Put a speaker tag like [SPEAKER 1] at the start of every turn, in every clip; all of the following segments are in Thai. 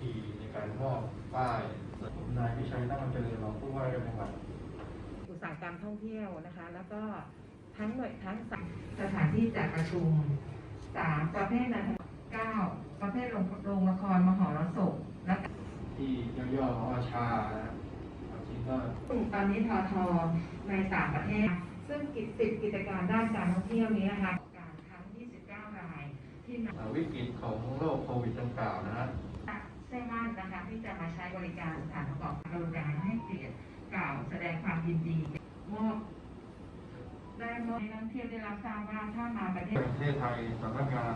[SPEAKER 1] ธีในการมอบป้ายผมนายพิชัยตั้งเจริญรองผู้ว่าราชการจังหวัด
[SPEAKER 2] อุตสาหกรรมท่องเที่ยวนะคะ แล้วก็ทั้งหน่วยทั้งสสถานที่จัดประชุมสามประเภทนันทเก้าประเภทโรงโรงละครมหรสพและ
[SPEAKER 1] ที่ย่อๆว่าชานะครับความจริงก็
[SPEAKER 2] ตอนนี้ทอทอในต่างประเทศ ซึ่งกิจสิบกิจการด้านการท่องเที่ยวนี้นะคะการทั้ง 29 รายที่น
[SPEAKER 1] เอ่อวิกฤตของโรคโควิดดังกล่าวนะฮะำ
[SPEAKER 2] เชื่อมั่นนะคะที่จะมาใช้บริการสถานประกอบการบริการให้เกียรติกล่าวแสดงความยินดีมอบได้มอบให้นักท่องเที่ยวได้รับทราบว่าถ้ามาประเทศ
[SPEAKER 1] ประเทศไทยสำนักงาน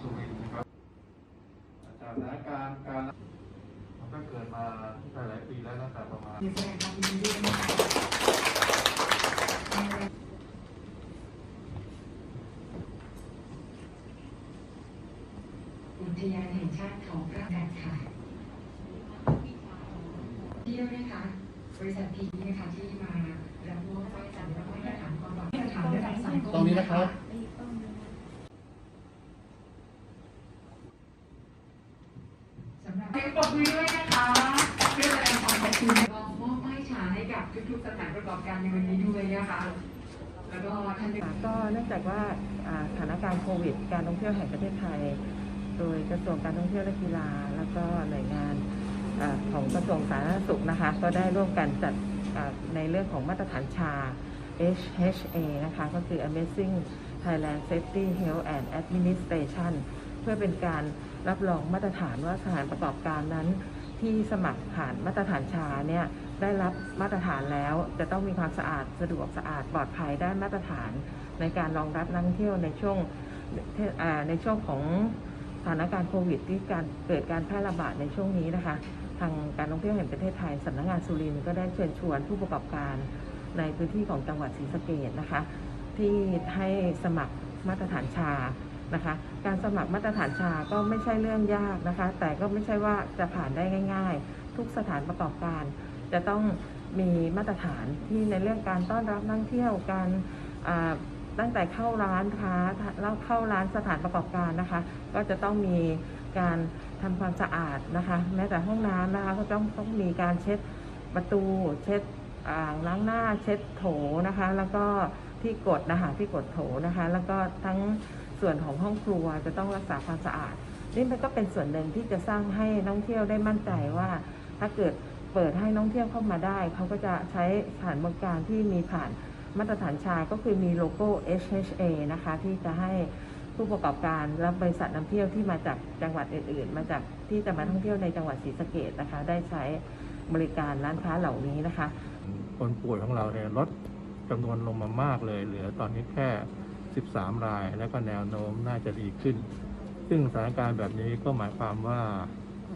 [SPEAKER 1] สุรินทร์นะครับจากสถานการณ์การมันก็เกิดมาหลายๆปีแล้วตั้งแต่ประมาณ
[SPEAKER 2] มีแสดงความยินดีด้วยนะคะ
[SPEAKER 3] อุ ทยานแห่งชาติเขาพระกันค่ะเที่ยวนะคะบริษัทพีนะคะที่มารับมอบป้ายสัญลักษณ์มาตรฐานความปลอดภัยมาตรฐานระดับสากล
[SPEAKER 1] ตรงนี้นะครับ
[SPEAKER 3] สำหรับให้ปรบมือด้วยนะคะเพื่อแสดงความขอบคุณแล้วก็มอบป้ายฉายให้กับทุกๆสถานประกอบการในวันนี้ด้วยนะคะแล้วก็ท่าน
[SPEAKER 2] ค่ะก็เนื่องจากว่าอ่าสถานการณ์โควิด การท่องเที่ยวแห่งประเทศไทย โดยกระทรวงการท่องเที่ยวและกีฬา แล้วก็หน่วยงานอของกระทรวงสาธารณสุขนะคะ ก็ได้ร่วมกันจัดในเรื่องของมาตรฐานชา HHA นะคะ ก็คือ Amazing Thailand Safety Health and Administration เพื่อเป็นการรับรองมาตรฐานว่าสถานประกอบการนั้นที่สมัครผ่านมาตรฐานชาเนี่ยได้รับมาตรฐานแล้วจะต้องมีความสะอาดสะดวกสะอาดปลอดภัยได้มาตรฐาน ในการรองรับนักท่องเที่ยวในช่วงในช่วงของ ถานการณ์โควิดที่การเกิดการแพร่ระบาดในช่วงนี้นะคะ ทางการท่องเที่ยวแห่งประเทศไทยสำนักงานสุรินทร์ก็ได้เชิญชวนผู้ประกอบการในพื้นที่ของจังหวัดศรีสะเกษนะคะ ที่ให้สมัครมาตรฐานชานะคะ การสมัครมาตรฐานชาก็ไม่ใช่เรื่องยากนะคะ แต่ก็ไม่ใช่ว่าจะผ่านได้ง่าย ๆ ทุกสถานประกอบการ จะต้องมีมาตรฐานที่ในเรื่องการต้อนรับนักท่องเที่ยวการ ตั้งแต่เข้าร้านค้าแล้วเข้าร้านสถานประกอบการนะคะ ก็จะต้องมีการทำความสะอาดนะคะ แม้แต่ห้องน้ำนะคะก็ต้องต้องมีการเช็ดประตู เช็ดอ่างล้างหน้าเช็ดโถนะคะ แล้วก็ที่กดนะคะที่กดโถนะคะ แล้วก็ทั้งส่วนของห้องครัวจะต้องรักษาความสะอาด นี่มันก็เป็นส่วนหนึ่งที่จะสร้างให้นักท่องเที่ยวได้มั่นใจว่า ถ้าเกิดเปิดให้นักท่องเที่ยวเข้ามาได้เขาก็จะใช้สถานบริการที่มีผ่าน มาตรฐานชาก็คือมีโลโก้ HHA นะคะ ที่จะให้ผู้ประกอบการและบริษัทนำเที่ยวที่มาจากจังหวัดอื่น ๆ มาจากที่จะมาท่องเที่ยวในจังหวัดศรีสะเกษนะคะ ได้ใช้บริการร้านค้าเหล่านี้นะคะ
[SPEAKER 4] คนป่วยของเราเนี่ยลดจำนวนลงมามากเลย เหลือตอนนี้แค่ 13 ราย แล้วก็แนวโน้มน่าจะดีขึ้น ซึ่งสถานการณ์แบบนี้ก็หมายความว่า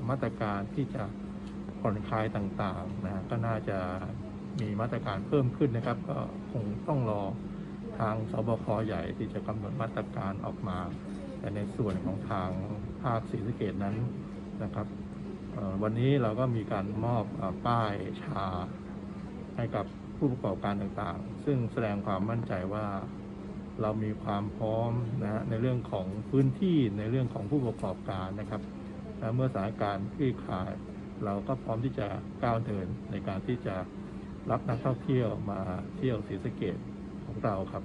[SPEAKER 4] มาตรการที่จะผ่อนคลายต่างๆนะก็น่าจะ มีมาตรการเพิ่มขึ้นนะครับ ก็คงต้องรอทางสบคใหญ่ที่จะกำหนดมาตรการออกมา แต่ในส่วนของทางภาคศรีสะเกดนั้นนะครับวันนี้เราก็มีการมอบป้ายชาให้กับผู้ประกอบการต่างๆ ซึ่งแสดงความมั่นใจว่าเรามีความพร้อมนะฮะในเรื่องของพื้นที่ในเรื่องของผู้ประกอบการนะครับและเมื่อสถานการณ์คลี่คลาย เราก็พร้อมที่จะก้าวเดินในการที่จะ รับนักท่องเที่ยวมาเที่ยวศรีสะเกดของเราครับ